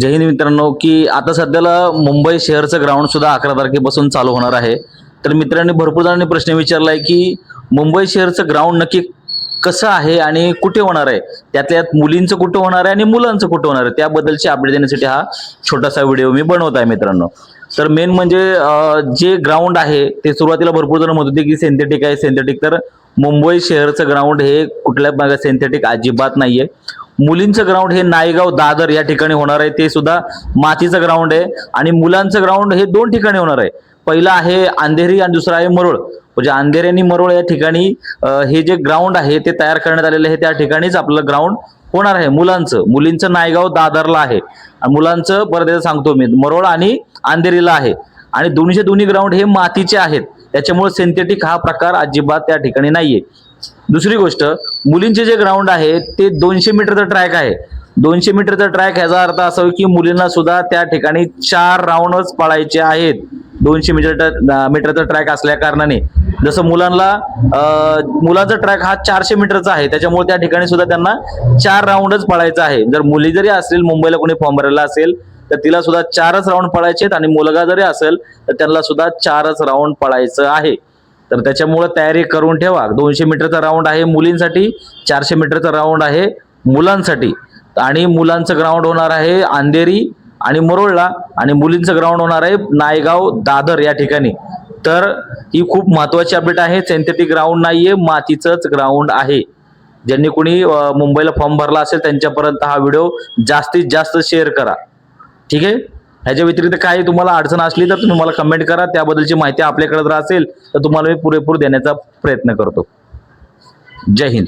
जय हिंद मित्रांनो की आता सध्याला मुंबई शहरचं ग्राउंड सुद्धा अकरा तारखेपासून चालू होणार आहे. तर मित्रांनी भरपूर जणांनी प्रश्न विचारला आहे की मुंबई शहरचं ग्राउंड नक्की कसं आहे आणि कुठे होणार आहे? त्यातल्या मुलींचं कुठं होणार आहे आणि मुलांचं कुठं होणार आहे? त्याबद्दलची अपडेट देण्यासाठी हा छोटासा व्हिडिओ मी बनवत आहे मित्रांनो. तर मेन म्हणजे जे ग्राउंड आहे ते सुरुवातीला भरपूर जण म्हणत होते की सिंथेटिक आहे सिंथेटिक तर मुंबई शहरचं ग्राउंड हे कुठल्या सिंथेटिक अजिबात नाहीये. मुलींचं ग्राउंड हे नायगाव दादर या ठिकाणी होणार आहे. ते सुद्धा मातीचं ग्राउंड आहे आणि मुलांचं ग्राउंड हे दोन ठिकाणी होणार आहे. पहिलं आहे अंधेरी आणि दुसरं आहे मरोळ. म्हणजे अंधेरी आणि मरोळ या ठिकाणी हे जे ग्राउंड आहे ते तयार करण्यात आलेलं आहे. त्या ठिकाणीच आपलं ग्राउंड होणार आहे मुलांचं. मुलींचं नायगाव दादरला आहे. मुलांचं परत सांगतो मी मरोळ आणि अंधेरीला आहे. आणि दोन्हीचे दोन्ही ग्राउंड हे मातीचे आहेत. त्याच्यामुळे सिंथेटिक हा प्रकार अजिबात त्या ठिकाणी नाहीये. दुसरी गोष्ट मुलींचे जे ग्राउंड आहे ते दोनशे मीटरचा ट्रॅक आहे. दोनशे मीटरचा ट्रॅक ह्याचा अर्थ असा की मुलींना सुद्धा त्या ठिकाणी चार राऊंडच पळायचे आहेत. दोनशे मीटर मीटरचा ट्रॅक असल्या कारणाने. जसं मुलांना मुलांचा ट्रॅक हा चारशे मीटरचा आहे त्याच्यामुळे त्या ठिकाणी सुद्धा त्यांना चार राऊंडच पळायचं आहे. जर मुली जरी असेल मुंबईला कोणी फॉर्म भरायला असेल तर तिला सुद्धा चारच राऊंड पळायचे आहेत आणि मुलगा जरी असेल तर त्यांना सुद्धा चारच राऊंड पळायचं आहे. तर त्याच्यामुळे तयारी करून ठेवा. दोनशे मीटरचा राऊंड आहे मुलींसाठी चारशे मीटरचा राऊंड आहे मुलांसाठी. आणि मुलांचं ग्राउंड होणार आहे अंधेरी आणि मरोळला आणि मुलींचं ग्राउंड होणार आहे नायगाव दादर या ठिकाणी. तर ही खूप महत्वाची अपडेट आहे. सिंथेटिक ग्राउंड नाहीये मातीचंच ग्राउंड आहे. ज्यांनी कोणी मुंबईला फॉर्म भरला असेल त्यांच्यापर्यंत हा व्हिडिओ जास्तीत जास्त शेअर करा. ठीक आहे? ह्याच्या व्यतिरिक्त काही तुम्हाला अडचण असली तर तुम्ही मला कमेंट करा. त्याबद्दलची माहिती आपल्याकडे जर असेल तर तुम्हाला मी पुरेपूर देण्याचा प्रयत्न करतो. जय हिंद.